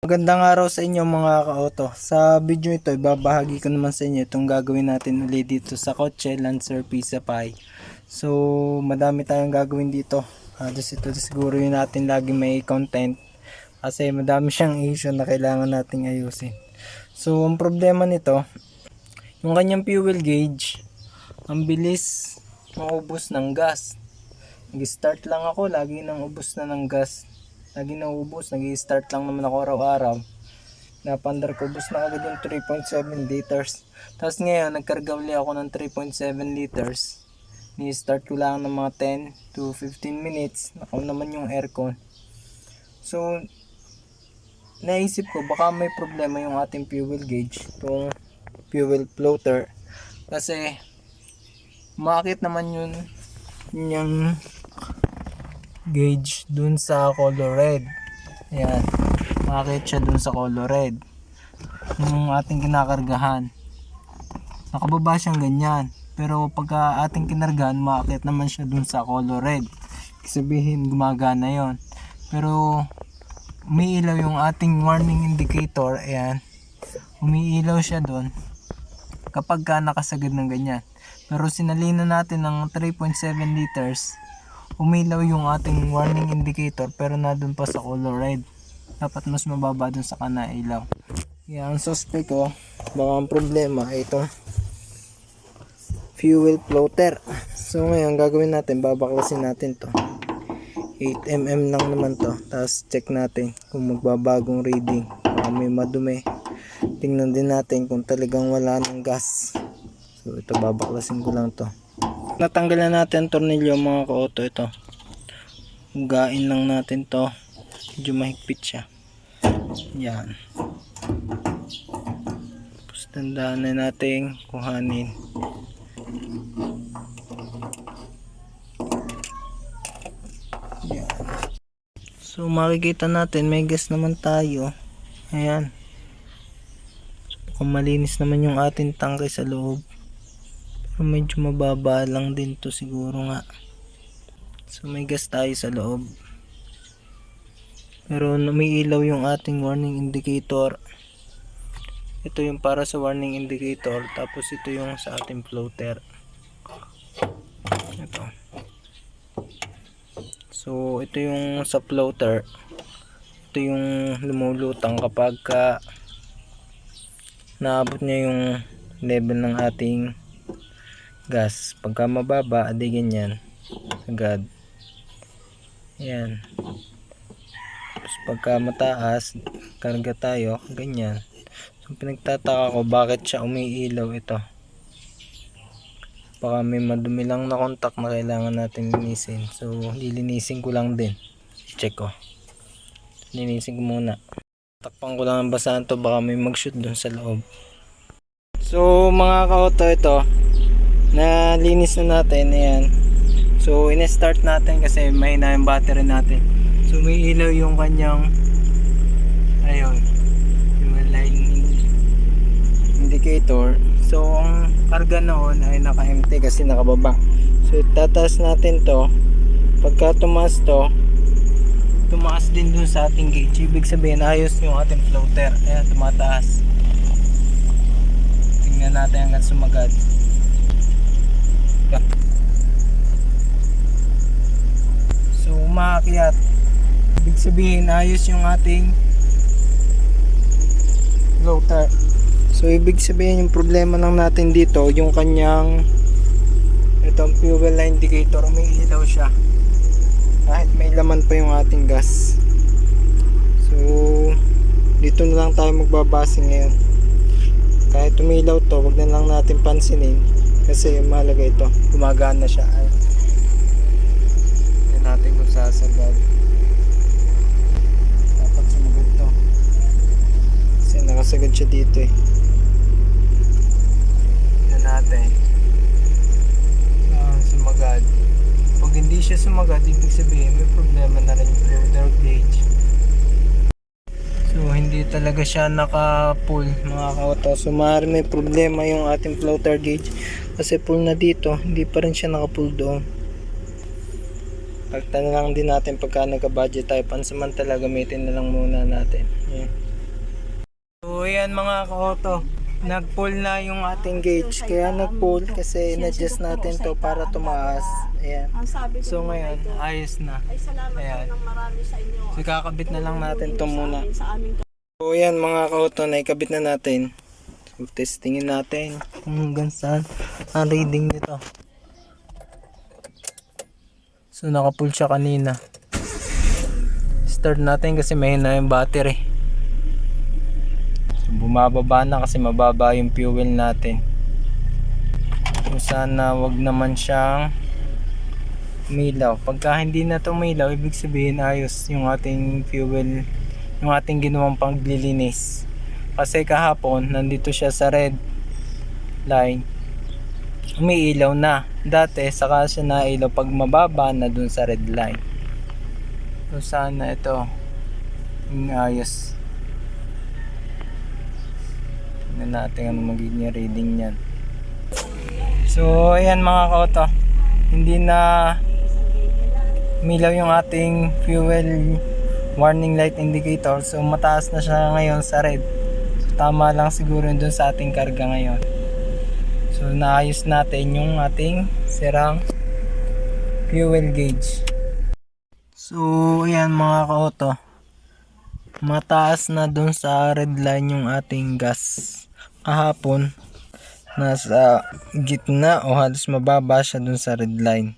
Magandang araw sa inyo mga ka-auto. Sa video ito, ibabahagi ko naman sa inyo itong gagawin natin ulit dito sa kotse Lancer Pisa Pi. So, madami tayong gagawin dito. Halos ito siguro yung natin lagi may content. Kasi madami siyang issue na kailangan nating ayusin. So, ang problema nito, yung kanyang fuel gauge, ang bilis maubos ng gas. Nag-start lang ako, lagi nang ubos na ng gas. Lagi na ubos, nag-start lang naman ako araw-araw. Napandar ko, ubos na agad yung 3.7 liters. Tapos ngayon, nagkarga uli ako ng 3.7 liters. Ni-start ko lang ng mga 10 to 15 minutes. Nakaw naman yung aircon. So, naisip ko, baka may problema yung ating fuel gauge. Itong fuel floater. Kasi, makakit naman yun yung gauge dun sa color red. Ayan. Makakit siya dun sa color red. Yung ating kinakargahan. Nakababa siyang ganyan. Pero pagka ating kinargahan, makakit naman siya dun sa color red. Sabihin, gumagana yon. Pero, umiilaw yung ating warning indicator. Ayan. Umiilaw siya dun. Kapag ka nakasagad ng ganyan. Pero sinalina natin ng 3.7 liters, umilaw yung ating warning indicator pero na dun pa sa color red. Dapat mas mababa dun sa kana ilaw. Kaya ang suspect ko, baka ang problema itong fuel floater. So ngayon gagawin natin, babaklasin natin to. 8mm lang naman to. Tapos check natin kung magbabagong reading. Baka may madumi. Tingnan din natin kung talagang wala ng gas. So ito babaklasin ko lang to. Natanggalan natin ang tornilyo mga ka-auto ito. Hugain lang natin to. Medyo mahigpit siya. Yan. Tapos tandaan na natin kuhanin. Yan. So makikita natin may gas naman tayo. Ayan. Kung malinis naman yung ating tangke sa loob. Pero medyo mababa lang din to siguro nga. So may gas tayo sa loob. Pero umiilaw yung ating warning indicator. Ito yung para sa warning indicator. Tapos ito yung sa ating floater. Ito. So ito yung sa floater. Ito yung lumulutang kapag ka naabot niya yung level ng ating gas. Pagka mababa, adi ganyan. Agad. Yan. Tapos pagka mataas, karga tayo, ganyan. So pinagtataka ko bakit siya umiilaw ito. Baka may madumi lang na contact na kailangan natin linisin. So lilinisin ko lang din. Check ko. Linisin ko muna. Takpan ko lang ang basahan to baka may mag-shoot dun sa loob. So mga ka-auto ito, na linis na natin, ayan. So in-start natin kasi mahina yung battery natin. So may ilaw yung kanyang ayun, yung line indicator. So ang karga noon ay naka-empty kasi nakababa. So tataas natin to. Pagka tumaas to, tumaas din dun sa ating gauge. Ibig sabihin, ayos yung ating floater. Ayan, tumataas. Tingnan natin hanggang sumagad. So, umaakyat. Ibig sabihin, ayos yung ating floater. So, ibig sabihin, yung problema lang natin dito, yung kanyang itong fuel line indicator, umiilaw siya kahit may laman pa yung ating gas so dito na lang tayo magbabase ngayon kahit umilaw to wag na lang natin pansinin kasi mahalaga ito gumagana siya ay yan kung sasagad dapat sumagad to kasi nakasagad siya dito eh yan natin Ah, sumagad pag hindi siya sumagat, ibig sabihin may problema na rin yung floater gauge. So hindi talaga siya naka-pull mga kauto. So maaari may problema yung ating floater gauge kasi pull na dito, hindi pa rin siya naka-pull doon. Pagtan na lang din natin pagka nagka-budget tayo, pansamantala gamitin na lang muna natin. Yan. yan mga ka-auto. Nag-pull na yung ating gauge. Kaya nag-pull kasi na-adjust natin to para tumaas. Ayan. So ngayon, ayos na. Ayan. So kakabit na lang natin to muna. So yan mga ka-auto, naikabit na natin. So testingin natin kung hanggang saan ang reading nito. So naka-pull siya kanina. Start natin kasi may na yung battery. So bumababa na kasi mababa yung fuel natin. So sana wag naman siyang umilaw. Pagka hindi na to umilaw, ibig sabihin ayos yung ating fuel, yung ating ginawang paglilinis. Kasi kahapon, nandito siya sa red line, umiilaw na. Dati, saka siya nailaw pag mababa na dun sa red line. So sana ito, yung ayos. Tignan natin ano magiging reading niyan. So, ayan mga kauto. Hindi na milaw yung ating fuel warning light indicator. So, mataas na siya ngayon sa red. So, tama lang siguro dun sa ating karga ngayon. So, naayos natin yung ating sirang fuel gauge. So, ayan mga ka-auto. Mataas na dun sa red line yung ating gas. Kahapon, nasa gitna o halos mababa siya dun sa red line.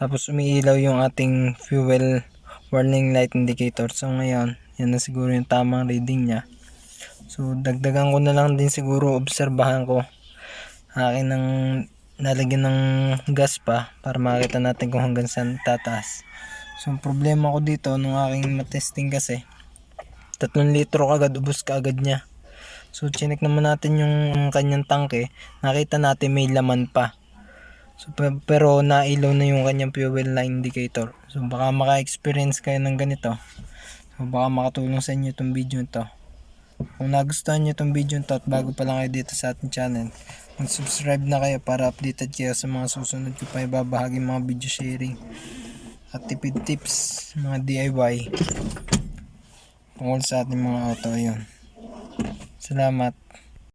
Tapos umiilaw yung ating fuel warning light indicator. So ngayon, yan na siguro yung tamang reading niya. So dagdagan ko na lang din siguro obserbahan ko akin ng nalagyan ng gas pa para makita natin kung hanggang saan tataas. So problema ko dito nung aking matesting kasi 3 litro kagad ubos ka niya. So chinek naman natin yung kanyang tangke, nakita natin may laman pa. So, pe- pero nailaw na yung kanyang fuel line indicator. So baka maka-experience kayo ng ganito. So baka makatulong sa inyo itong video to. Kung nagustuhan nyo itong video to at bago pa lang kayo dito sa ating channel, mag-subscribe na kayo para updated kayo sa mga susunod ko pa ibabahagi mga video sharing at tipid tips, mga DIY tungkol sa ating mga auto. Ayun. Salamat.